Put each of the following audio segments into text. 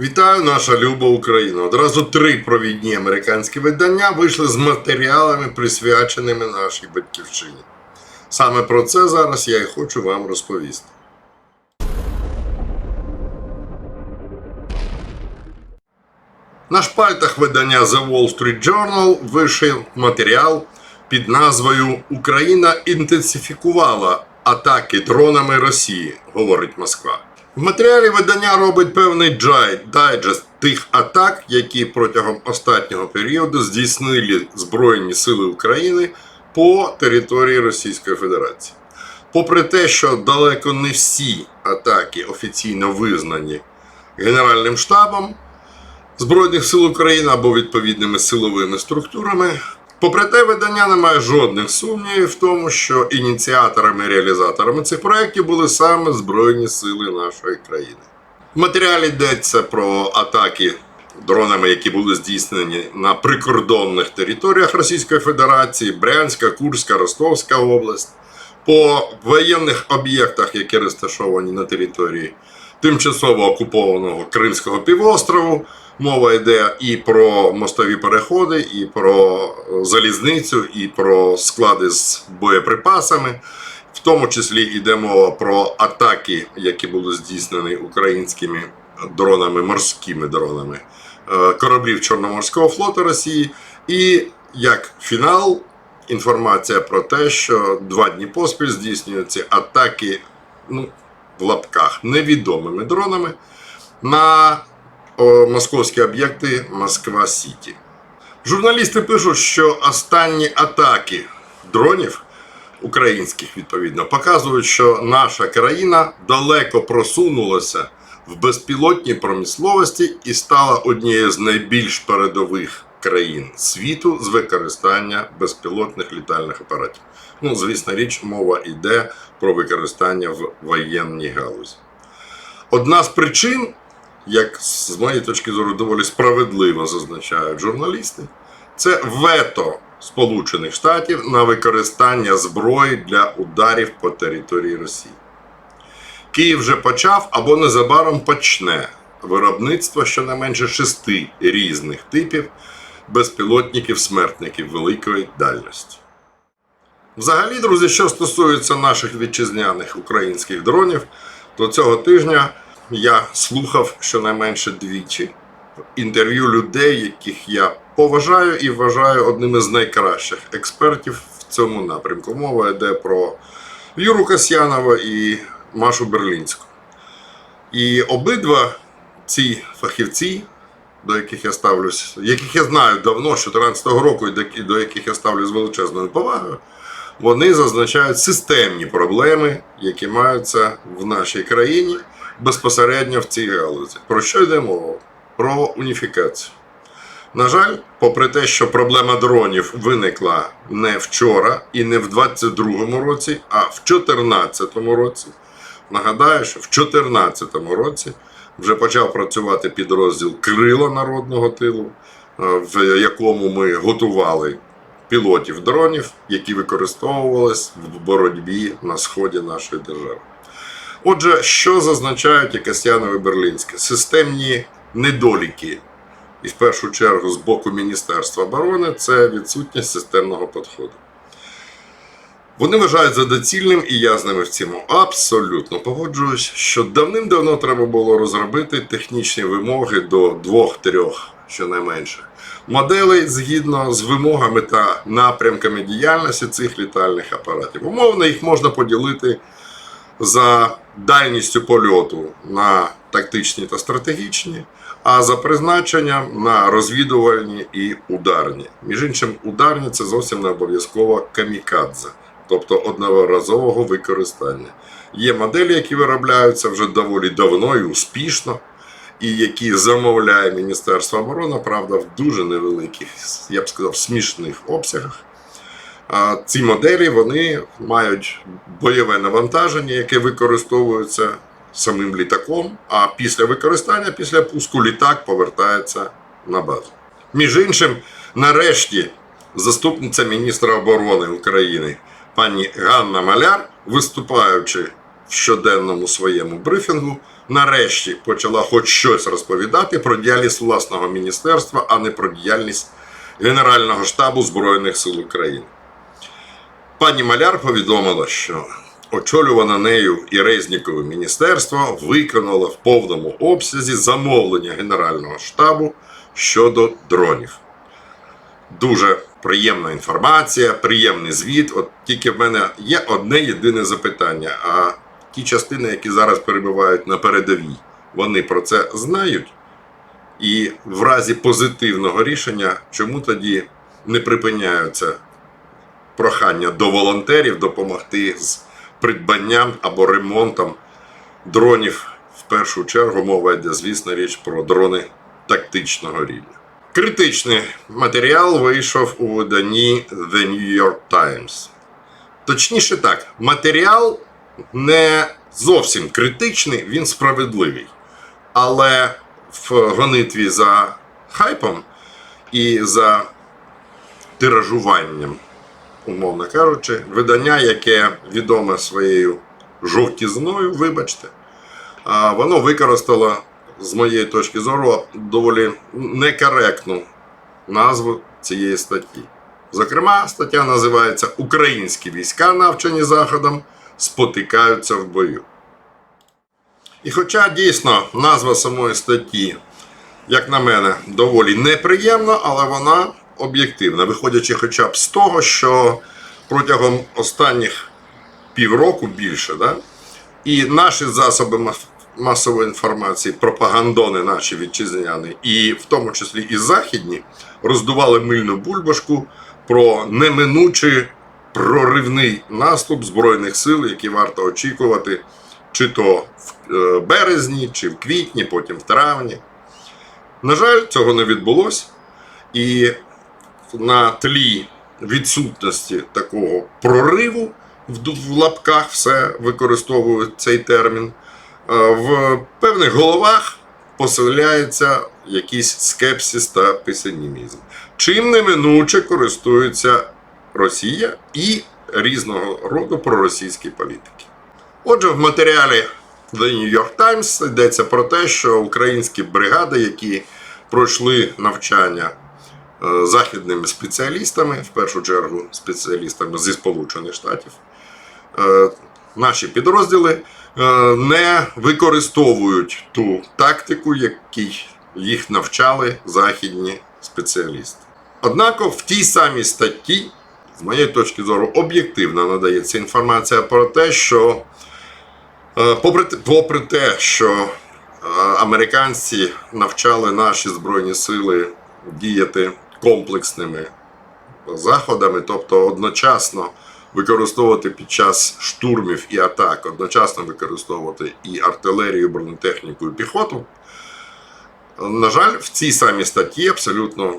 Вітаю, наша люба Україна. Одразу три провідні американські видання вийшли з матеріалами, присвяченими нашій батьківщині. Саме про це зараз я і хочу вам розповісти. На шпальтах видання The Wall Street Journal вийшов матеріал під назвою Україна інтенсифікувала атаки дронами Росії, говорить Москва. В матеріалі видання робить певний дайджест тих атак, які протягом останнього періоду здійснили Збройні Сили України по території Російської Федерації. Попри те, що далеко не всі атаки офіційно визнані Генеральним штабом, Збройних сил України або відповідними силовими структурами. Попри те, видання не має жодних сумнівів в тому, що ініціаторами і реалізаторами цих проєктів були саме Збройні сили нашої країни. В матеріалі йдеться про атаки дронами, які були здійснені на прикордонних територіях Російської Федерації, Брянська, Курська, Ростовська область, по воєнних об'єктах, які розташовані на території тимчасово окупованого Кримського півострову. Мова йде і про мостові переходи, і про залізницю, і про склади з боєприпасами. В тому числі йде мова про атаки, які були здійснені українськими дронами, морськими дронами е, кораблів Чорноморського флоту Росії. І як фінал, інформація про те, що два дні поспіль здійснюються атаки ну, в лапках невідомими дронами на московські об'єкти Москва Сіті. Журналісти пишуть, що останні атаки дронів українських відповідно показують, що наша країна далеко просунулася в безпілотній промисловості і стала однією з найбільш передових країн світу з використання безпілотних літальних апаратів. Ну, звісно річ, мова йде про використання в воєнній галузі. Одна з причин, як з моєї точки зору доволі справедливо зазначають журналісти, це вето Сполучених Штатів на використання зброї для ударів по території Росії. Київ вже почав або незабаром почне виробництво щонайменше шести різних типів безпілотників-смертників великої дальності. Взагалі, друзі, що стосується наших вітчизняних українських дронів, то цього тижня я слухав щонайменше двічі інтерв'ю людей, яких я поважаю і вважаю одним із найкращих експертів в цьому напрямку. Мова йде про Юру Касьянова і Машу Берлінську. І обидва ці фахівці, до яких я ставлюсь, яких я знаю давно, з 2014 року, і до- яких я ставлюсь з величезною повагою, вони зазначають системні проблеми, які маються в нашій країні безпосередньо в цій галузі. Про що йде мова? Про уніфікацію. На жаль, попри те, що проблема дронів виникла не вчора і не в 22-му році, а в 2014 році. Нагадаю, що в 2014 році вже почав працювати підрозділ Крила народного тилу, е, в якому ми готували пілотів дронів, які використовувались в боротьбі на сході нашої держави. Отже, що зазначають і Берлінське? Системні недоліки, і в першу чергу з боку Міністерства оборони, це відсутність системного підходу. Вони вважають за доцільним, і я з ними в цьому абсолютно погоджуюсь, що давним-давно треба було розробити технічні вимоги до двох-трьох, щонайменше, моделей згідно з вимогами та напрямками діяльності цих літальних апаратів. Умовно, їх можна поділити за дальністю польоту на тактичні та стратегічні, а за призначенням на розвідувальні і ударні. Між іншим, ударні це зовсім не обов'язково камікадзе, тобто одноразового використання. Є моделі, які виробляються вже доволі давно і успішно, і які замовляє Міністерство оборони, правда, в дуже невеликих, я б сказав, смішних обсягах. А ці моделі вони мають бойове навантаження, яке використовується самим літаком. А після використання, після пуску, літак повертається на базу. Між іншим, нарешті, заступниця міністра оборони України пані Ганна Маляр, виступаючи в щоденному своєму брифінгу нарешті почала хоч щось розповідати про діяльність власного міністерства, а не про діяльність Генерального штабу Збройних сил України. Пані Маляр повідомила, що очолюване нею і Резнікове міністерство виконало в повному обсязі замовлення Генерального штабу щодо дронів. Дуже приємна інформація, приємний звіт. От тільки в мене є одне єдине запитання. А ті частини, які зараз перебувають на передовій, вони про це знають. І в разі позитивного рішення, чому тоді не припиняються прохання до волонтерів допомогти з придбанням або ремонтом дронів. В першу чергу мова йде, звісно, річ про дрони тактичного рівня. Критичний матеріал вийшов у виданні The New York Times. Точніше так, матеріал не зовсім критичний, він справедливий. Але в гонитві за хайпом і за тиражуванням умовно кажучи, видання, яке відоме своєю жовтізною, вибачте, воно використало, з моєї точки зору, доволі некоректну назву цієї статті. Зокрема, стаття називається Українські війська, навчені Заходом, спотикаються в бою. І хоча дійсно назва самої статті, як на мене, доволі неприємна, але вона об'єктивна, виходячи хоча б з того, що протягом останніх півроку більше, да, і наші засоби масової інформації, пропагандони наші вітчизняні, і в тому числі і західні, роздували мильну бульбашку про неминучий проривний наступ Збройних сил, який варто очікувати, чи то в е, березні, чи в квітні, потім в травні. На жаль, цього не відбулося. І на тлі відсутності такого прориву в лапках все використовують цей термін. е, В певних головах поселяється якийсь скепсис та песимізм. Чим неминуче користується Росія і різного роду проросійські політики. Отже, в матеріалі The New York Times йдеться про те, що українські бригади, які пройшли навчання західними спеціалістами, в першу чергу спеціалістами зі Сполучених Штатів, е, наші підрозділи е, не використовують ту тактику, якій їх навчали західні спеціалісти. Однак в тій самій статті, з моєї точки зору, об'єктивно надається інформація про те, що е, попри, попри те, що е, американці навчали наші збройні сили діяти комплексними заходами, тобто одночасно використовувати під час штурмів і атак, одночасно використовувати і артилерію, бронетехніку, і піхоту. На жаль, в цій самій статті абсолютно,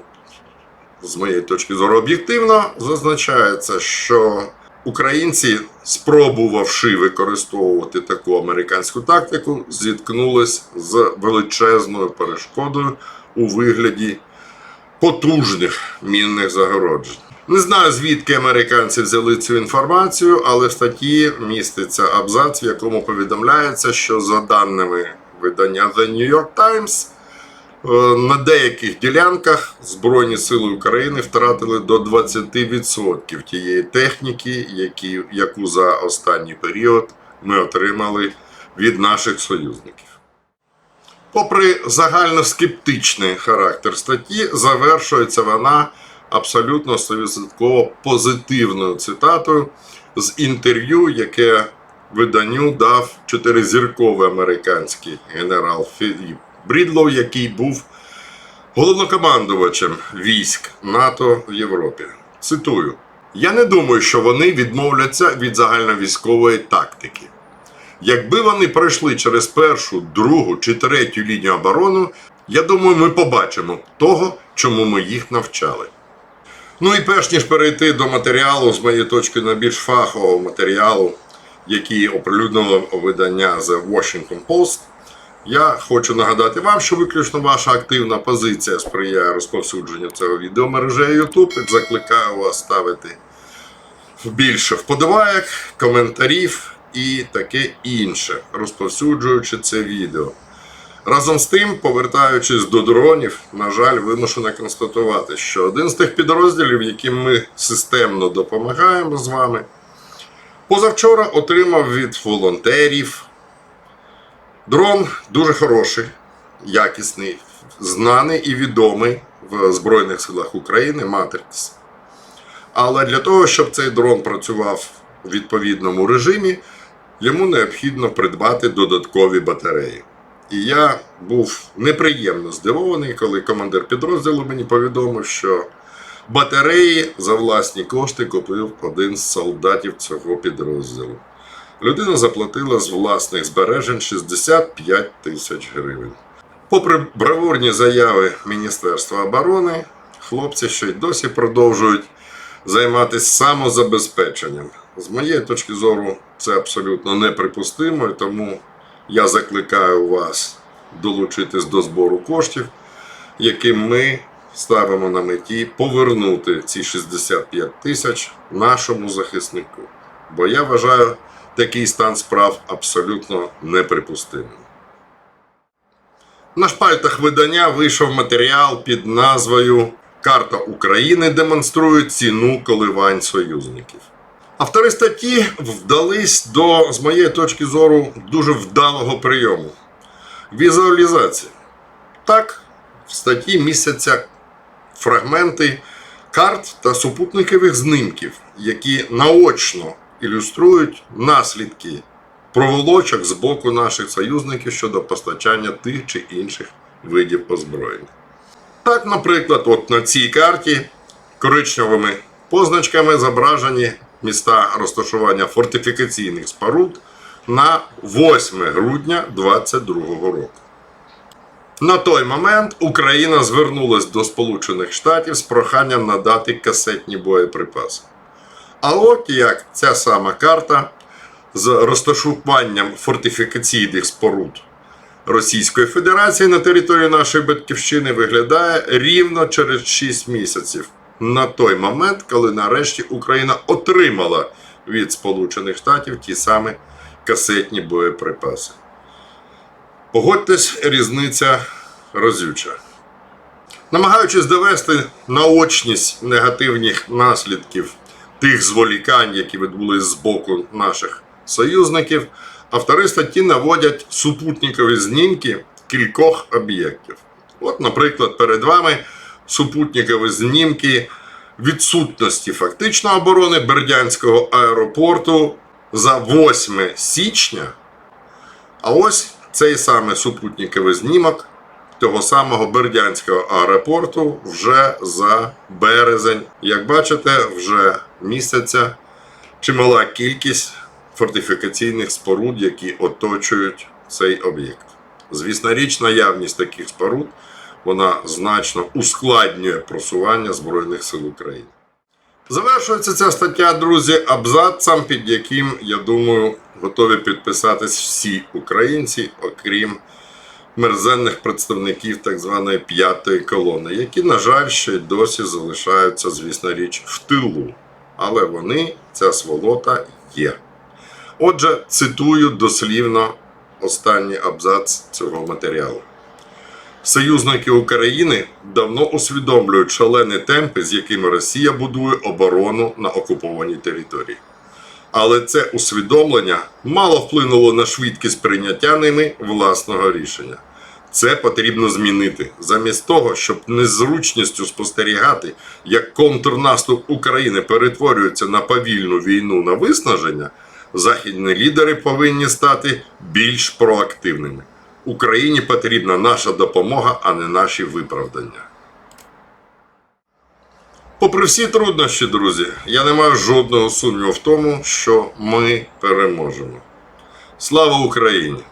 з моєї точки зору, об'єктивно зазначається, що українці, спробувавши використовувати таку американську тактику, зіткнулись з величезною перешкодою у вигляді потужних мінних загороджень. Не знаю, звідки американці взяли цю інформацію, але в статті міститься абзац, в якому повідомляється, що за даними видання The New York Times, е, на деяких ділянках Збройні Сили України втратили до 20% тієї техніки, які, яку за останній період ми отримали від наших союзників. Попри загальноскептичний характер статті, завершується вона абсолютно 100% позитивною цитатою з інтерв'ю, яке виданню дав чотиризірковий американський генерал Філіп Брідлоу, який був головнокомандувачем військ НАТО в Європі. Цитую: Я не думаю, що вони відмовляться від загальновійськової тактики. Якби вони пройшли через першу, другу чи третю лінію оборони, я думаю, ми побачимо того, чому ми їх навчали. Ну і перш ніж перейти до матеріалу, з моєї точки на більш фахового матеріалу, який оприлюднило видання The Washington Post, я хочу нагадати вам, що виключно ваша активна позиція сприяє розповсюдженню цього відео мережею YouTube. Закликаю вас ставити більше вподобайок, коментарів і таке інше, розповсюджуючи це відео. Разом з тим, повертаючись до дронів, на жаль, вимушено констатувати, що один з тих підрозділів, яким ми системно допомагаємо з вами, позавчора отримав від волонтерів дрон дуже хороший, якісний, знаний і відомий в Збройних силах України Матрикс. Але для того, щоб цей дрон працював у відповідному режимі, йому необхідно придбати додаткові батареї. І я був неприємно здивований, коли командир підрозділу мені повідомив, що батареї за власні кошти купив один з солдатів цього підрозділу. Людина заплатила з власних збережень 65 тисяч гривень. Попри бравурні заяви Міністерства оборони, хлопці ще й досі продовжують займатися самозабезпеченням. З моєї точки зору, це абсолютно неприпустимо, і тому я закликаю вас долучитись до збору коштів, яким ми ставимо на меті повернути ці 65 тисяч нашому захиснику. Бо я вважаю такий стан справ абсолютно неприпустимим. На шпальтах видання вийшов матеріал під назвою Карта України демонструє ціну коливань союзників. Автори статті вдались до, з моєї точки зору, дуже вдалого прийому візуалізації. Так, в статті містяться фрагменти карт та супутникових знімків, які наочно ілюструють наслідки проволочок з боку наших союзників щодо постачання тих чи інших видів озброєння. Так, наприклад, от на цій карті коричневими позначками зображені міста розташування фортифікаційних споруд на 8 грудня 2022 року. На той момент Україна звернулась до Сполучених Штатів з проханням надати касетні боєприпаси. А от як ця сама карта з розташуванням фортифікаційних споруд Російської Федерації на території нашої батьківщини виглядає рівно через 6 місяців на той момент, коли нарешті Україна отримала від Сполучених Штатів ті самі касетні боєприпаси. Погодьтесь, різниця разюча. Намагаючись довести наочність негативних наслідків тих зволікань, які відбулись з боку наших союзників, автори статті наводять супутникові знімки кількох об'єктів. От, наприклад, перед вами супутникові знімки відсутності фактичної оборони Бердянського аеропорту за 8 січня. А ось цей саме супутниковий знімок того самого Бердянського аеропорту вже за березень. Як бачите, вже містяться чимала кількість фортифікаційних споруд, які оточують цей об'єкт. Звісно, річ, наявність таких споруд вона значно ускладнює просування Збройних сил України. Завершується ця стаття, друзі, абзацом, під яким, я думаю, готові підписатись всі українці, окрім мерзенних представників так званої п'ятої колони, які, на жаль, ще й досі залишаються, звісно річ, в тилу. Але вони, ця сволота, є. Отже, цитую дослівно останній абзац цього матеріалу. Союзники України давно усвідомлюють шалені темпи, з якими Росія будує оборону на окупованій території. Але це усвідомлення мало вплинуло на швидкість прийняття ними власного рішення. Це потрібно змінити. Замість того, щоб незручністю спостерігати, як контрнаступ України перетворюється на повільну війну на виснаження, західні лідери повинні стати більш проактивними. Україні потрібна наша допомога, а не наші виправдання. Попри всі труднощі, друзі, я не маю жодного сумніву в тому, що ми переможемо. Слава Україні!